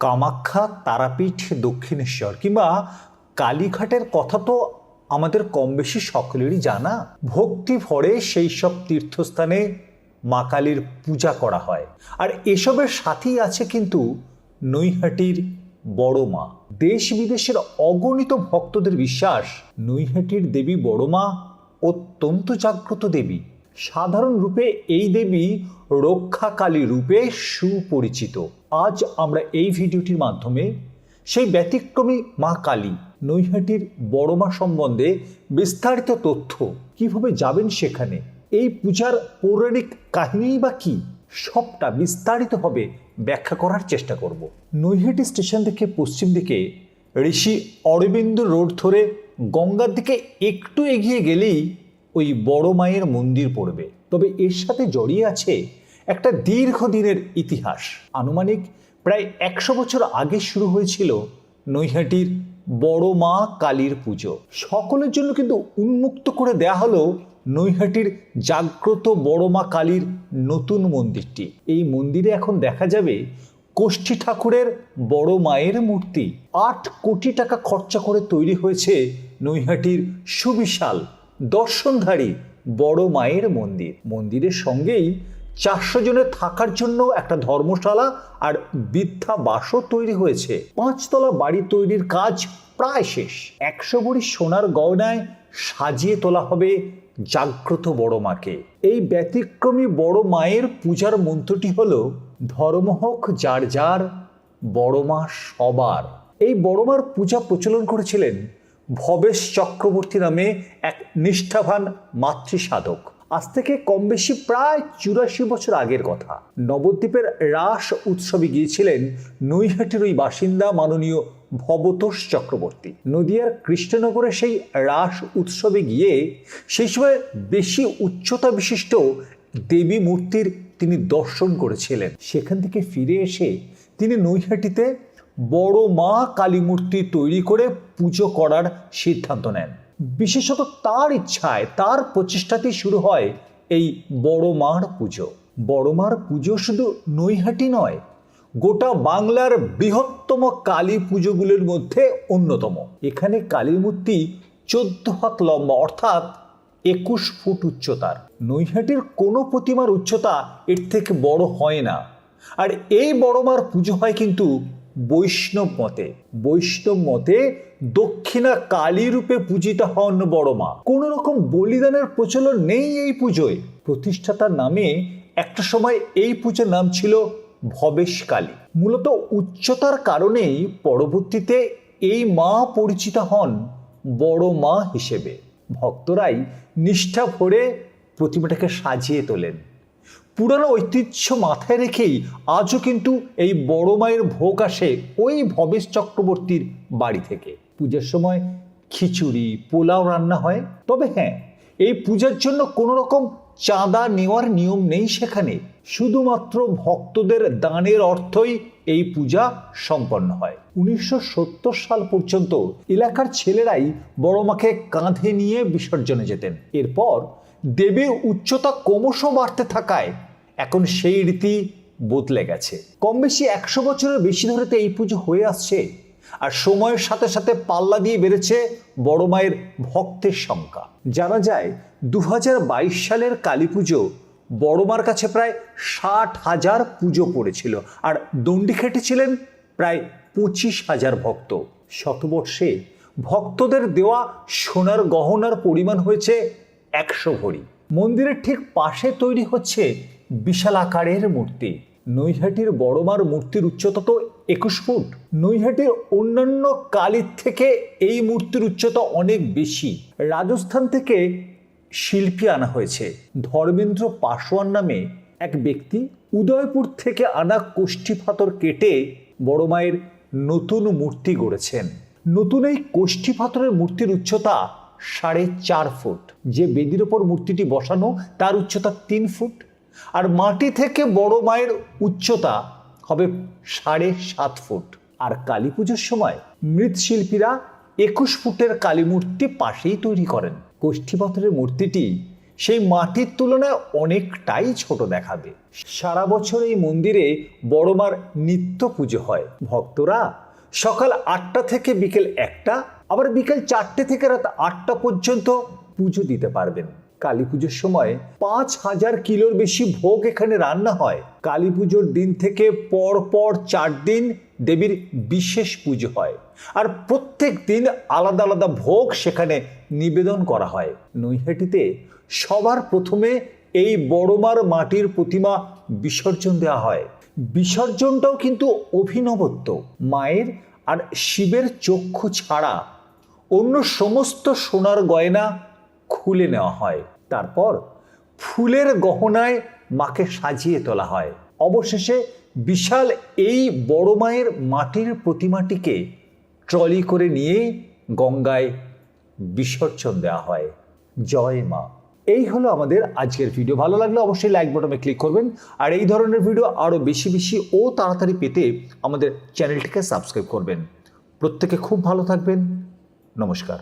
কামাখ্যা, তারাপীঠ, দক্ষিণেশ্বর কিংবা কালীঘাটের কথা তো আমাদের কম বেশি সকলেরই জানা। ভক্তি ভরে সেই সব তীর্থস্থানে মা কালীর পূজা করা হয়। আর এসবের সাথেই আছে কিন্তু নৈহাটির বড় মা। দেশ বিদেশের অগণিত ভক্তদের বিশ্বাস, নৈহাটির দেবী বড় মা অত্যন্ত জাগ্রত দেবী। সাধারণ রূপে এই দেবী রক্ষাকালী রূপে সুপরিচিত। আজ আমরা এই ভিডিওটির মাধ্যমে সেই ব্যতিক্রমী মা কালী নৈহাটির বড় মা সম্বন্ধে বিস্তারিত তথ্য কীভাবে যাবেন সেখানে, এই পূজার পৌরাণিক কাহিনী বা কি, সবটা বিস্তারিতভাবে ব্যাখ্যা করার চেষ্টা করব। নৈহাটি স্টেশন থেকে পশ্চিম দিকে ঋষি অরবিন্দ রোড ধরে গঙ্গার দিকে একটু এগিয়ে গেলেই ওই বড় মায়ের মন্দির পড়বে। তবে এর সাথে জড়িয়ে আছে একটা দীর্ঘদিনের ইতিহাস। আনুমানিক প্রায় একশো বছর আগে শুরু হয়েছিল নৈহাটির বড় মা কালীর পুজো। সকলের জন্য কিন্তু উন্মুক্ত করে দেয়া হলো নৈহাটির জাগ্রত বড় মা কালীর নতুন মন্দিরটি। এই মন্দিরে এখন দেখা যাবে কোষ্ঠী ঠাকুরের বড় মায়ের মূর্তি। আট কোটি টাকা খরচা করে তৈরি হয়েছে নৈহাটির সুবিশাল দর্শনধারী বড় মায়ের মন্দির। মন্দিরের সঙ্গেই চারশো জনের থাকার জন্য একটা ধর্মশালা আর বৃদ্ধা বৃদ্ধাবাসও তৈরি হয়েছে। পাঁচতলা বাড়ি তৈরির কাজ প্রায় শেষ। একশো ভরি সোনার গয়নায় সাজিয়ে তোলা হবে জাগ্রত বড় মাকে। এই ব্যতিক্রমী বড় মায়ের পূজার মন্ত্রটি হল ধর্ম হোক যার যার, বড় মা সবার। এই বড় মার পূজা প্রচলন করেছিলেন ভবেশ চক্রবর্তী নামে এক নিষ্ঠাবান মাতৃ সাধক আজ থেকে কম বেশি প্রায় চুরাশি বছর আগের কথা। নবদ্বীপের রাস উৎসবে গিয়েছিলেন নৈহাটির ওই বাসিন্দা মাননীয় ভবতোষ চক্রবর্তী। নদিয়ার কৃষ্ণনগরে সেই রাস উৎসবে গিয়ে সেই সময় বেশি উচ্চতা বিশিষ্ট দেবী মূর্তির তিনি দর্শন করেছিলেন। সেখান থেকে ফিরে এসে তিনি নৈহাটিতে বড় মা কালী মূর্তি তৈরি করে পুজো করার সিদ্ধান্ত নেন। বিশেষত তার ইচ্ছায় তার প্রচেষ্টাতেই শুরু হয় এই বড় মার পুজো। বড় মার পুজো শুধু নৈহাটি নয়, গোটা বাংলার বৃহত্তম কালী পুজোগুলির মধ্যে অন্যতম। এখানে কালীর মূর্তি চোদ্দ হাত লম্বা, অর্থাৎ একুশ ফুট উচ্চতার। নৈহাটির কোনো প্রতিমার উচ্চতা এর থেকে বড় হয় না। আর এই বড় মার পুজো হয় কিন্তু বৈষ্ণব মতে বৈষ্ণব মতে দক্ষিণা কালী রূপে পূজিত হন বড় মা। কোন রকম বলিদানের প্রচলন নেই এই পুজোয়। প্রতিষ্ঠাতার নামে একটা সময় এই পুজোর নাম ছিল ভবেশ কালী। মূলত উচ্চতার কারণেই পরবর্তীতে এই মা পরিচিত হন বড় মা হিসেবে। ভক্তরাই নিষ্ঠা ভরে প্রতিমাটাকে সাজিয়ে তোলেন। পুরানো ঐতিহ্য মাথায় রেখেই আজও কিন্তু এই বড় মায়ের ভোগ আসে ওই ভবেশ চক্রবর্তীর বাড়ি থেকে। পূজার সময় খিচুড়ি, পোলাও রান্না হয়। তবে হ্যাঁ এই পূজার জন্য কোনো রকম চাঁদা নেওয়ার নিয়ম নেই সেখানে। শুধুমাত্র ভক্তদের দানের অর্থই এই পূজা সম্পন্ন হয়। উনিশশো সত্তর সাল পর্যন্ত এলাকার ছেলেরাই বড় মাকে কাঁধে নিয়ে বিসর্জনে যেতেন। এরপর দেবীর উচ্চতা ক্রমশ বাড়তে থাকায় এখন সেই রীতি বদলে গেছে। কম বেশি একশো বছরের বেশি ধরে তো এই পুজো হয়ে আসছে। আর সময়ের সাথে সাথে পাল্লা দিয়ে বেড়েছে বড় মায়ের ভক্তের সংখ্যা। জানা যায় দু হাজার বাইশ সালের কালী পুজো বড় মার কাছে প্রায় ষাট হাজার পুজো পড়েছিল। আর দণ্ডি খেটেছিলেন প্রায় পঁচিশ হাজার ভক্ত। শতবর্ষে ভক্তদের দেওয়া সোনার গহনার পরিমাণ হয়েছে একশো ভরি। মন্দিরের ঠিক পাশে তৈরি হচ্ছে বিশাল আকারের মূর্তি। নৈহাটির বড়মার মূর্তির উচ্চতা তো একুশ ফুট। নৈহাটির অন্যান্য কালির থেকে এই মূর্তির উচ্চতা অনেক বেশি। রাজস্থান থেকে শিল্পী আনা হয়েছে। ধর্মেন্দ্র পাশোয়ান নামে এক ব্যক্তি উদয়পুর থেকে আনা কোষ্ঠী পাথর কেটে বড় মায়ের নতুন মূর্তি গড়েছেন। নতুন এই কোষ্ঠী ফাতরের মূর্তির উচ্চতা সাড়ে চার ফুট। যে বেদির ওপর মূর্তিটি বসানো, তার উচ্চতা তিন ফুট। আর মাটি থেকে বড় মায়ের উচ্চতা হবে সাড়ে সাত ফুট। আর কালী পুজোর সময় মৃৎশিল্পীরা একুশ ফুটের কালী মূর্তি পাশেই তৈরি করেন। পাথরের মূর্তিটি সেই মাটির তুলনায় অনেকটাই ছোট দেখাবে। সারা বছর এই মন্দিরে বড়মার নিত্য পুজো হয়। ভক্তরা সকাল আটটা থেকে বিকেল একটা, আবার বিকেল চারটে থেকে রাত আটটা পর্যন্ত পুজো দিতে পারবেন। কালী পুজোর সময় পাঁচ হাজার কিলোর বেশি ভোগ এখানে রান্না হয়। কালী পুজোর দিন থেকে পর পর চার দিন দেবীর বিশেষ পুজো হয়। আর প্রত্যেক দিন আলাদা আলাদা ভোগ সেখানে নিবেদন করা হয়। নৈহাটিতে সবার প্রথমে এই বড়মার মাটির প্রতিমা বিসর্জন দেওয়া হয়। বিসর্জনটাও কিন্তু অভিনবত্ব, মায়ের আর শিবের চক্ষু ছাড়া। অন্য সমস্ত সোনার গয়না খুলে নেওয়া হয়। তারপর ফুলের গহনায় মাকে সাজিয়ে তোলা হয়। অবশেষে বিশাল এই বড় মায়ের মাটির প্রতিমাটিকে ট্রলি করে নিয়ে গঙ্গায় বিসর্জন দেওয়া হয়। জয় মা। এই হলো আমাদের আজকের ভিডিও। ভালো লাগলে অবশ্যই লাইক বাটনে ক্লিক করবেন। আর এই ধরনের ভিডিও আরও বেশি বেশি ও তাড়াতাড়ি পেতে আমাদের চ্যানেলটিকে সাবস্ক্রাইব করবেন। প্রত্যেকে খুব ভালো থাকবেন। নমস্কার।